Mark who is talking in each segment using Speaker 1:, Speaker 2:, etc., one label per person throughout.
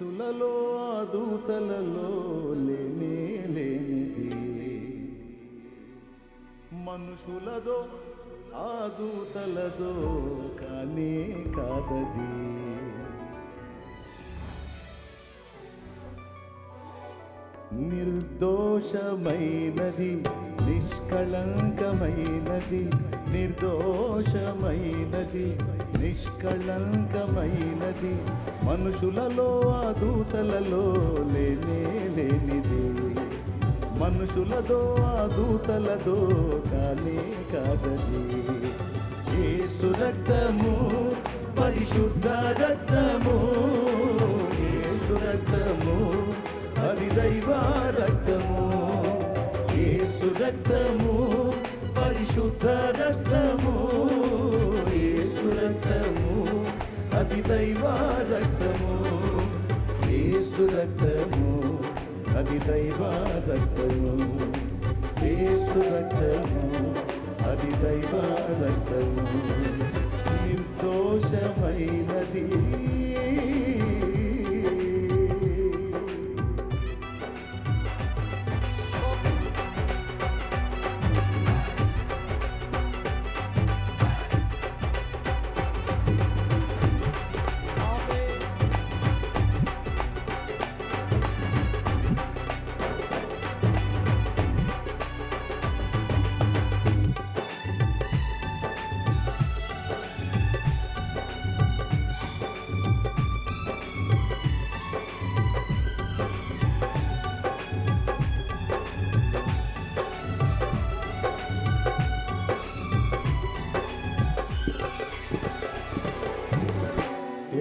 Speaker 1: మనుషులలో ఆ దూతలలో లేనే లేనిది. మనుషులదో ఆ దూతలదో కానే కాదది. నిర్దోషమైనది నిష్కళంకమైనది నిర్దోషమైనది నిష్కళంకమైనది. మనుషులలో ఆ దూతలలో లేనే లేనిది. మనుషులదో ఆ దూతలదో కానే కాదది యేసు రక్తము పరిశుద్ధ రక్తము యేసు రక్తము దైవ రక్తము యేసు రక్తము పరిశుద్ధ రక్తము యేసు రక్తము అతి దైవ రక్తము యేసు రక్తము అతి దైవ రక్తము యేసు రక్తము అతి దైవ రక్తము నిర్దోషమైనది.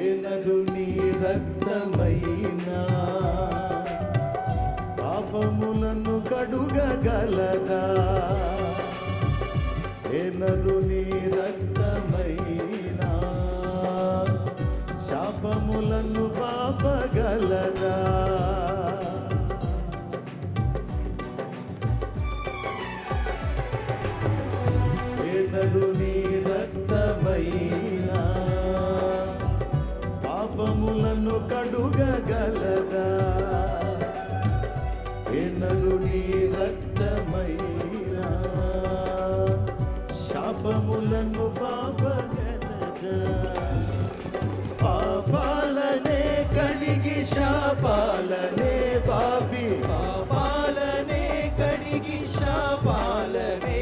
Speaker 1: ఏనరు నీ రక్తమైనా పాపములను కడుగగలదా? ఎనరు నీ రక్తమైనా శాపములను పాపగలదా? రక్తమైనా శాపములను పాపగలదా పాపాలనే కడిగి శాపాలనే పాపి
Speaker 2: పాపాలనే కడిగి శాపాలనే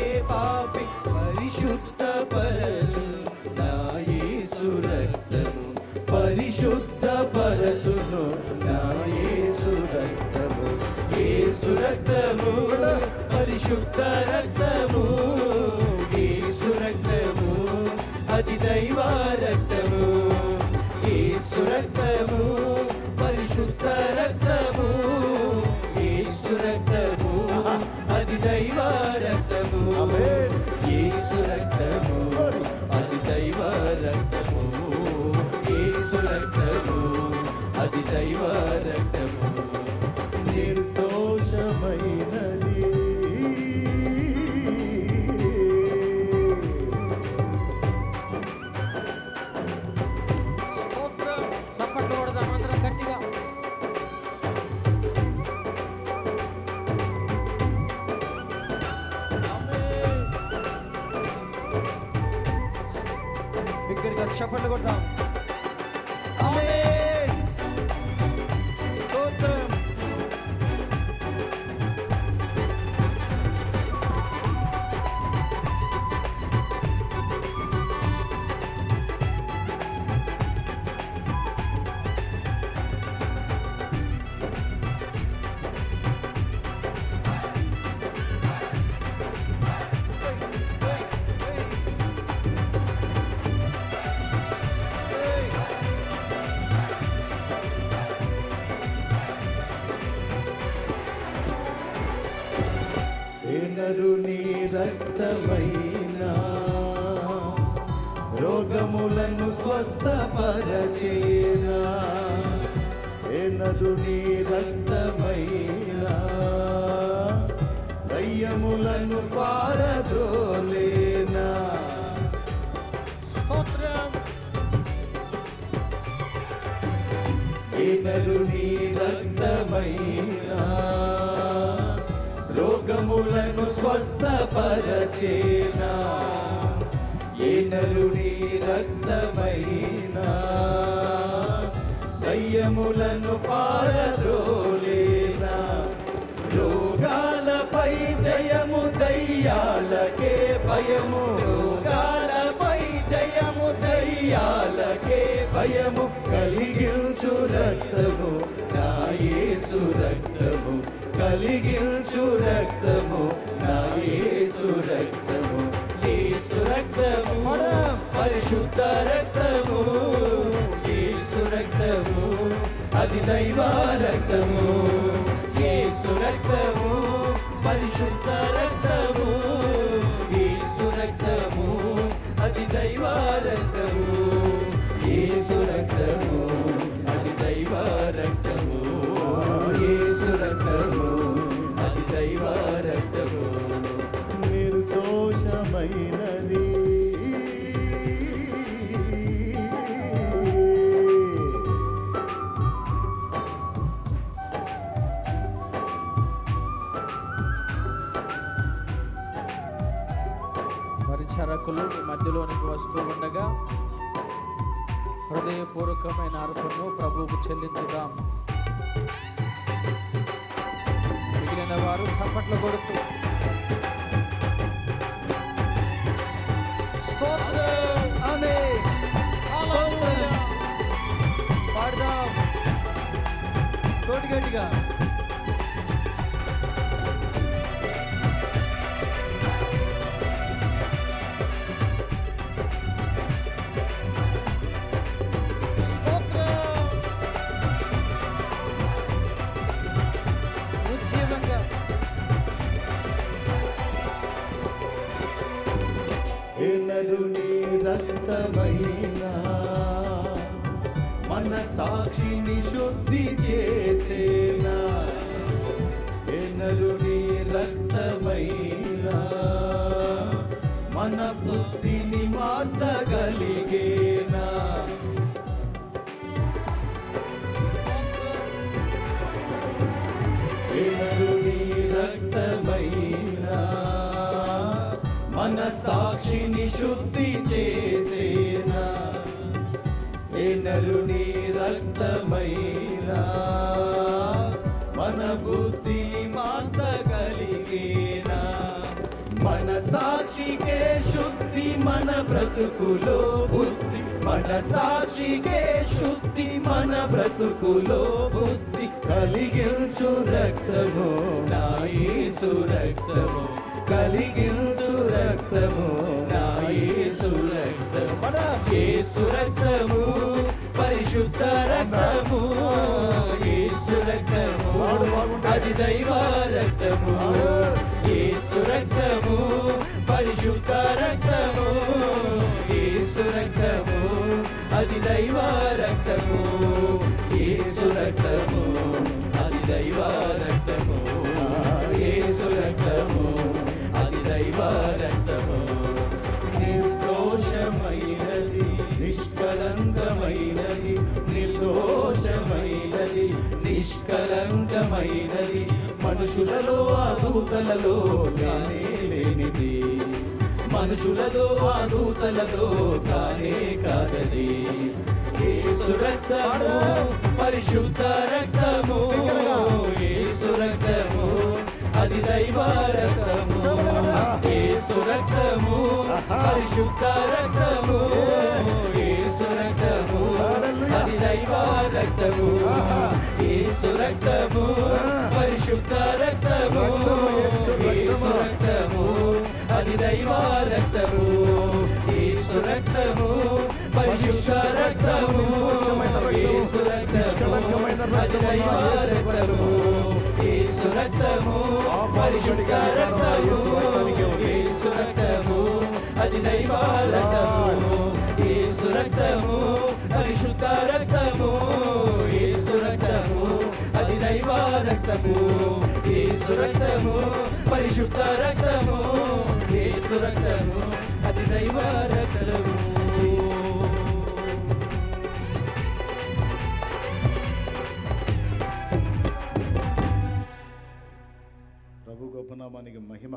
Speaker 2: పరిశుద్ధ రక్తము
Speaker 1: యేసు రక్తము
Speaker 2: అతి దైవ రక్తము. యేసు రక్తము పరిశుద్ధ రక్తము యేసు రక్తము అతి దైవ రక్తము.
Speaker 1: ఆమేన్.
Speaker 2: రక్తము అతి దైవ రక్తము. యేసు రక్తము అతి దైవ రక్తము.
Speaker 3: చప్పట్లు
Speaker 1: కొడతాం రక్తమైనా రోగములను స్వస్థపరచేనా? ఎనరు నీ రక్తమైనా? దయ్యములను పారద్రోలేనా?
Speaker 2: ఏ నరుని రక్తమైనా? స్వస్థపరచేనా? ఏ నరుని రక్తమైనా? దయ్యములను పారద్రోలేనా? రోగాలపై జయము దయ్యాలకే భయము. రోగాలపై జయము దయ్యాలకే భయము. కలిగించు రక్తము నా యేసు రక్తము. కలిగించు రక్తము. రక్తము యేసు రక్తము పరిశుద్ధ రక్తము యేసు రక్తము అది దైవ రక్తము యేసు రక్తము
Speaker 3: పరిచారకులు మీ మధ్యలోనికి వస్తూ ఉండగా హృదయపూర్వకమైన అర్పణను ప్రభువుకు చెల్లించుదాం. మిగిలిన వారు చప్పట్లు కొడుతూ!
Speaker 1: పాడదాం. గట్టిగా.
Speaker 2: బుద్ధిని మార్చగలిగేనా? ఏ మన సాక్షిని శుద్ధి చేసేనా? ఏ నరుని రక్తమైనా? మన బుద్ధిని మార్చగలిగేనా? మన సాక్షికే బుద్ధి మన బ్రతుకులో బుద్ధి. మన సాక్షికే శుద్ధి మన బ్రతుకులో బుద్ధి. కలిగించు రక్తము నాయసు రక్తము. కలిగించు రక్తము నాయసు రక్తము. మన యేసు రక్తము పరిశుద్ధ రక్తము. యేసు రక్తము అది దైవ రక్తము. యేసు రక్తము. రక్తము ఏసు రక్తము అది దైవ రక్తము ఏసు రక్తము అది దైవ రక్తము ఏసు రక్తము అది దైవ రక్తము. నిర్దోషమైనది నిష్కలంకమైనది నిర్దోషమైనది నిష్కలంకమైనది మనుషులలో అభూతలలో కానీ మనుషులతో ఆదూతలతో కానే యేసు రక్తము పరిశుద్ధ రక్తము. యేసు రక్తము అది దైవ రక్తము. యేసు రక్తము పరిశుద్ధ రక్తము. యేసు రక్తము అది రక్తము పరిశుద్ధ రక్తము యేసు రక్తము అది దైవ రక్తము యేసు రక్తము పరిశుద్ధ రక్తము యేసు రక్తము అది దైవ రక్తము యేసు రక్తము పరిశుద్ధ రక్తము రక్తము అది దైవ రక్తము
Speaker 1: ప్రభు గొప్పనామానికి మహిమ